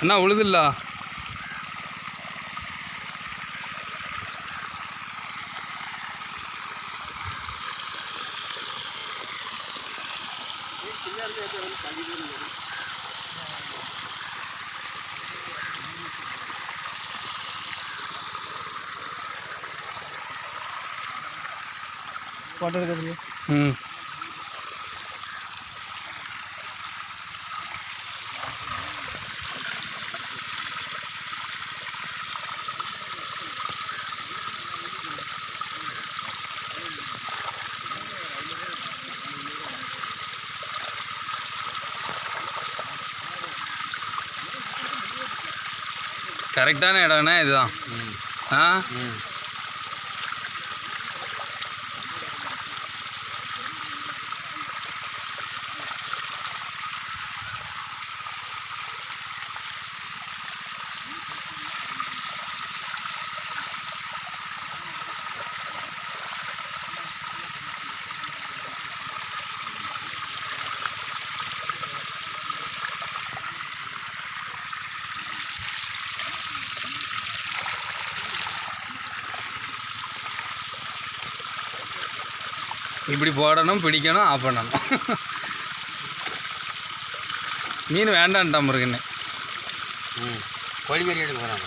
அண்ணா உழுதுல்லா. Photo எடுக்கிறது ம். கரெக்டான இடம்னா இதுதான். ஆ? இப்படி போடணும் பிடிக்கணும் ஆஃப் பண்ணணும். மீன் வேண்டான்ட்டான் முருகன்னு ம். கோழிக்கறி எடுக்க போகிறாங்க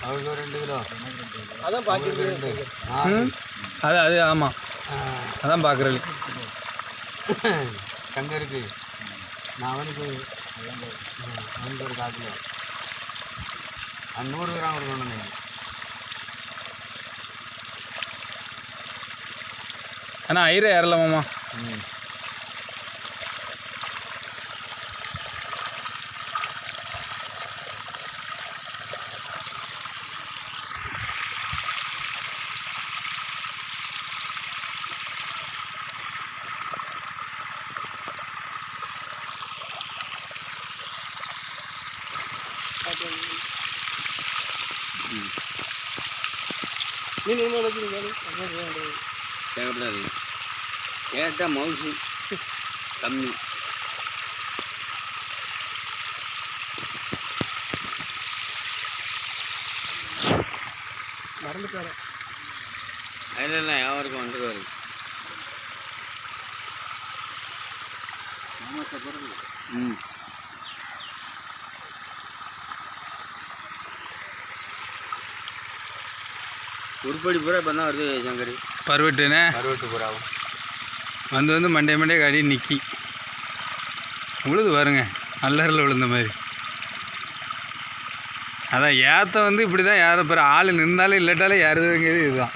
அவருக்கு ஒரு ரெண்டு கிலோ. அதான் அவருக்கு ரெண்டு. ம்? அது அது ஆமாம் அதான் பார்க்குறது கங்க இருக்கு. நான் அவனுக்கு அவனுக்கு ஒரு கால் கிலோ. அது நூறு கிராம் கொடுக்கணும் ஆனால் ஐரே ஏறலாமாம்மா? ம். மீன் என்ன வச்சுருக்கீங்க தேவைப்படாது கேட்டால் மவுசு கம்மி. மறந்துட்டாரு அதெல்லாம் யாருக்கும் வந்துருவாரு ம் உருப்படி பூரா இப்போ தான் வருது சங்கரி? பருவட்டுனே? கருவட்டு பூராவும். வந்து வந்து மண்டே மண்டே கடி நிக்கி. உழுது பாருங்க அல்லரில் விழுந்த மாதிரி. அதான் ஏத்த வந்து இப்படி தான் ஏற பிற ஆள் நின்றாலும் இல்லாட்டாலும் ஏறுதுங்கிறது இதுதான்.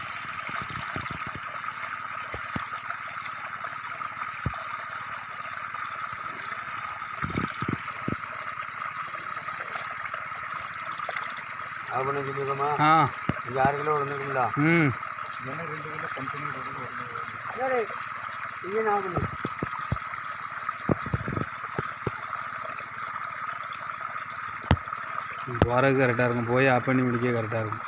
அது ஆ இங்கே ஆறு கிலோ விழுந்துருக்குங்களா ம். இங்கே நான் பண்ணு போகிறதுக்கு கரெக்டாக இருக்கும். போய் ஆஃப் பண்ணி முடிக்க கரெக்டாக இருக்கும்.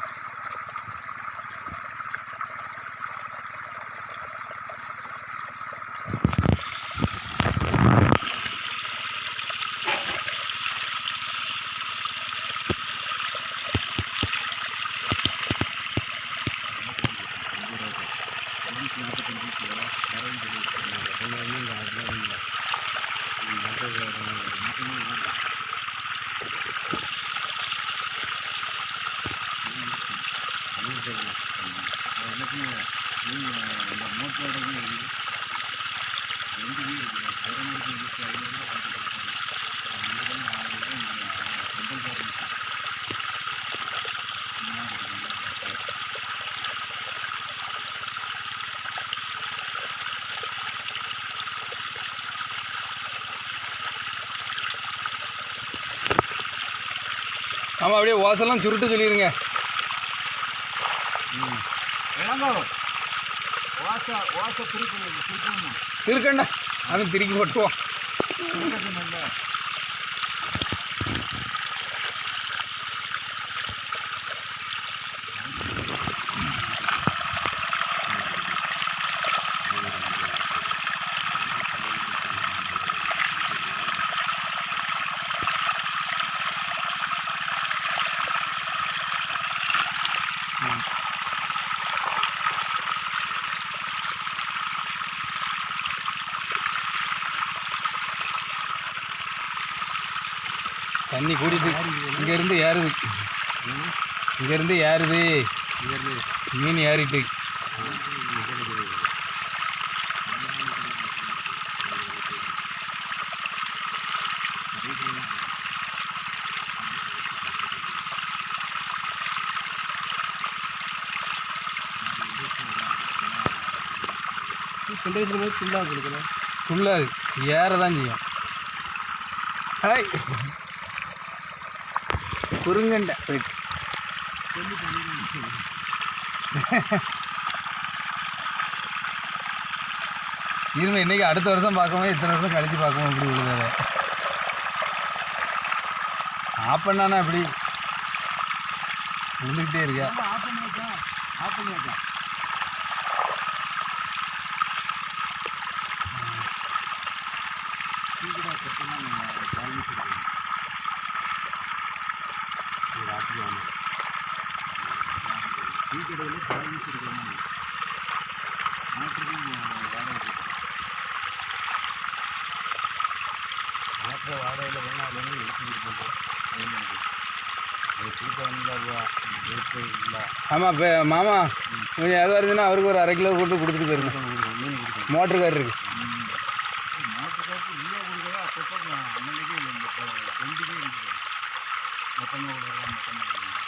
இருக்கிறது எல்லாத்தையும் இந்த மோட்டரோடையும் இருக்குது ஆமாம் அப்படியே ஓசெல்லாம் சுருட்டு சொல்லிடுங்க இருக்கண்டா அவன் திருக்கி போட்டுருவான் தண்ணி கூடிது இங்கேருந்து ஏறுது. இங்கேருந்து ஏறுது. மீன் ஏறிட்டு. கண்டிஷன் மாதிரி ஃபுல்லாக செய்யும். ஹாய். குறுங்கண்டை போயிட்டு. இருமை இன்னைக்கு அடுத்த வருஷம் பார்க்கும்போது இத்தனை வருஷம் கழிச்சு பார்க்கும்போது இப்படி விழுதாரு ஆப்பண்ணாண்ணா இப்படி விழுந்துக்கிட்டே இருக்கா? கால்மிச்சிருக்கேன் மாட்டுக்கும் வாடகை மாற்ற வாடகையில் வேணா அதுலேருந்து எடுத்துக்கிட்டு போட்டோம் அது வந்து இல்லை. ஆமாம் இப்போ மாமா கொஞ்சம் எதுவாக இருந்துச்சுன்னா அவருக்கு ஒரு அரை கிலோ கொண்டு கொடுத்துட்டு போயிருங்க. மோட்டர் இருக்கு. கொடுக்குறதா அப்பப்போ அன்னைக்கு இந்த ரெண்டுமே இருக்குது மொத்தமாக கொடுக்குறதா மொத்தமாக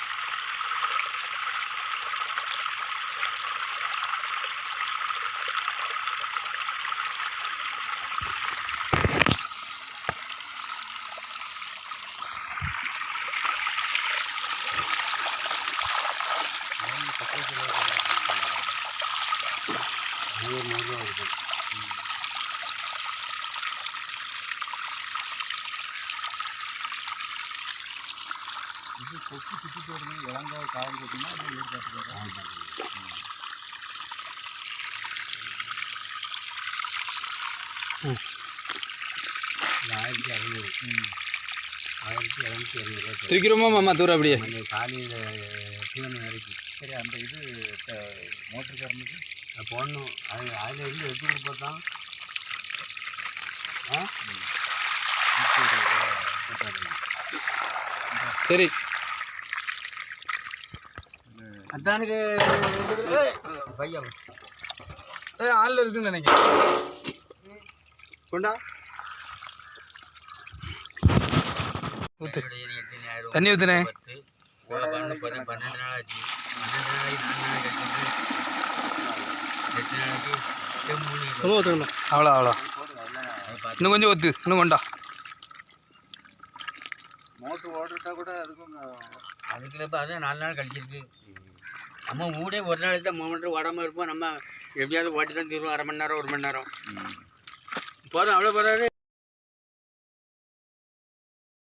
நூறு நூறுரூவா இருக்குது இது கொக்கு சுற்றி போடுறது இளங்காய் காவல் கட்டினா அது ஏற்பாட்டு ஆயிரத்தி அறநூறு ஆயிரத்தி இரநூத்தி இரநூறுவா தூக்கிறோமா மாமா தூரம் அப்படியே அந்த காலையில் தீவனம் வரைக்கும் சரி அந்த இது மோட்டருக்காரனுக்கு போடணும். அது அதில் இருந்து எடுத்து கொடுப்பதான். சரி. அத்தானுக்கு பையன் ஏ ஆளில் இருக்குன்னு நினைக்கிறேன். கொண்டா. ஊத்து. தண்ணி ஊத்துனே. பன்னெண்டு நாள் ஆச்சு. நாள் அவ்வளோ அவ்வளோ இன்னும் கொஞ்சம் ஒத்து இன்னும் கொண்டா. மோட்ரு ஓடிட்டா கூட அதுக்கும் அதுக்குள்ள இப்போ அதான் நாலு நாள் கழிச்சிருக்கு. நம்ம மூடே ஒரு நாளைக்கு தான் மோட்ரு ஓடாமல் இருப்போம். நம்ம எப்படியாவது ஓட்டி தான் தீருவோம். அரை மணி நேரம் ஒரு மணி நேரம். போதும் அவ்வளோ போதாது.